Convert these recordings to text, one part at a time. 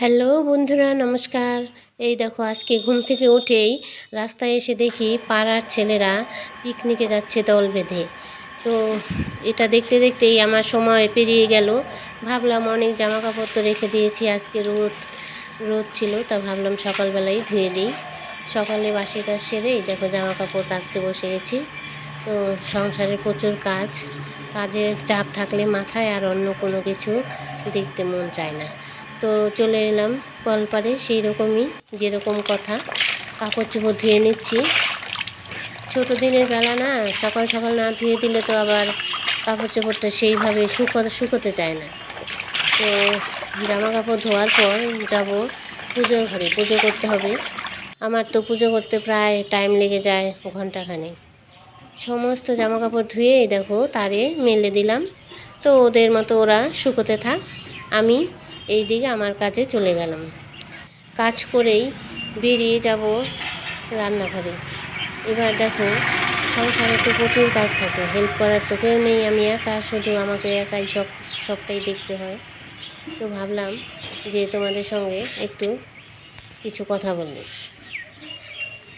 Hello বন্ধুরা, নমস্কার। এই দেখো, আজকে ঘুম থেকে উঠেই রাস্তায় এসে দেখি পাড়ার ছেলেরা পিকনিকে যাচ্ছে দল বেঁধে। তো এটা দেখতে দেখতেই আমার সময় পেরিয়ে গেল। ভাবলাম অনেক জামা কাপড় তো রেখে দিয়েছি, আজকে রোদ রোদ ছিল, তা ভাবলাম সকালবেলায় ধুয়ে দিই। সকালে বাসি কাজ সেরেই দেখো জামা কাপড় কাচতে বসে গেছি। তো সংসারে প্রচুর কাজ, কাজের চাপ থাকলে মাথায় আর অন্য কোনো কিছু দেখতে মন চায় না। তো চলে এলাম কলপারে সেই রকমই যেরকম কথা। কাপড় চোপড় ধুয়ে নিচ্ছি। ছোটো দিনের বেলা না, সকাল সকাল না ধুয়ে দিলে তো আবার কাপড় চোপড়টা সেইভাবে শুকো শুকোতে চায় না। তো জামা কাপড় ধোয়ার পর যাব পুজোর ঘরে, পুজো করতে হবে। আমার তো পুজো করতে প্রায় টাইম লেগে যায় ঘন্টাখানেক। সমস্ত জামা কাপড় ধুয়ে দেখো, তারে মেলে দিলাম। তো ওদের মতো ওরা শুকোতে থাক। আমি এই দিকে আমার কাজে চলে গেলাম। কাজ করেই বেরিয়ে যাব রান্নাঘরে। এবার দেখো, সংসারে তো প্রচুর কাজ থাকে হেল্প করার তো কেউ নেই, আমি একা, শুধু আমাকে একাই সব, সবটাই দেখতে হয়। তো ভাবলাম যে তোমাদের সঙ্গে একটু কিছু কথা বলি।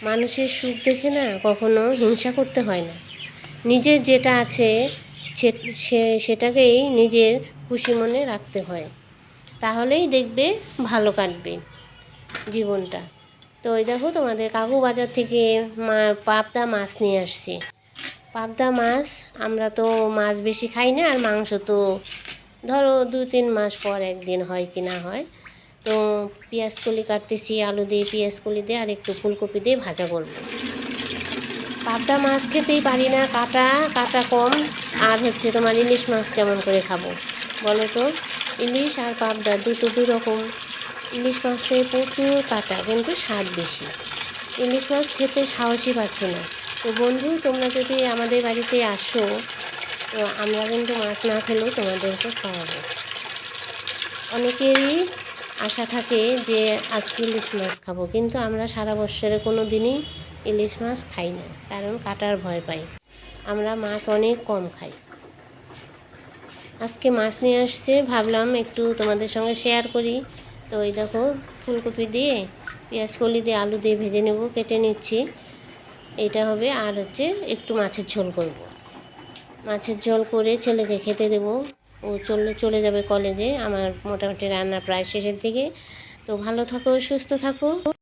মানুষের সুখ দেখে না কখনো হিংসা করতে হয় না। নিজের যেটা আছে সেটাকেই নিজের খুশি মনে রাখতে হয়। তাহলেই দেখবে ভালো কাটবে জীবনটা। তো ওই দেখো তোমাদের কাকু বাজার থেকে মা, পাবদা মাছ নিয়ে আসছি। পাবদা মাছ আমরা তো মাছ বেশি খাই না, আর মাংস তো ধরো দু তিন মাস পর একদিন হয় কি না হয়। তো পেঁয়াজ কলি কাটতেছি, আলু দিয়ে পেঁয়াজ কলি দিয়ে আর একটু ফুলকপি দিয়ে ভাজা করব। পাবদা মাছ খেতেই পারি না, কাটা কাটা কম। আর হচ্ছে তোমার ইলিশ মাছ কেমন করে খাব বলো তো? ইলিশ আর পাবদা দুটো দু রকম। ইলিশ মাছে প্রচুর কাটা কিন্তু স্বাদ বেশি। ইলিশ মাছ খেতে সাহসই পাচ্ছে না। তো বন্ধু, তোমরা যদি আমাদের বাড়িতে আসো, তো আমরা কিন্তু মাছ না খেলেও তোমাদেরকে খাওয়াবো। অনেকেরই আশা থাকে যে, আজকে ইলিশ মাছ খাব, কিন্তু আমরা সারা বছরে কোনো দিনই ইলিশ মাছ খাই না, কারণ কাটার ভয় পাই। আমরা মাছ অনেক কম খাই। আজকে মাছ নিয়ে আসছে, ভাবলাম একটু তোমাদের সঙ্গে শেয়ার করি। তো ওই দেখো, ফুলকপি দিয়ে পেঁয়াজ কলি দিয়ে আলু দিয়ে ভেজে নেব, কেটে নিচ্ছি। এটা হবে, আর হচ্ছে একটু মাছের ঝোল করব। মাছের ঝোল করে ছেলেকে খেতে দেব। ও চলে চলে যাবে কলেজে আমার মোটামুটি রান্না প্রায় শেষের দিকে। তো ভালো থাকো, সুস্থ থাকো।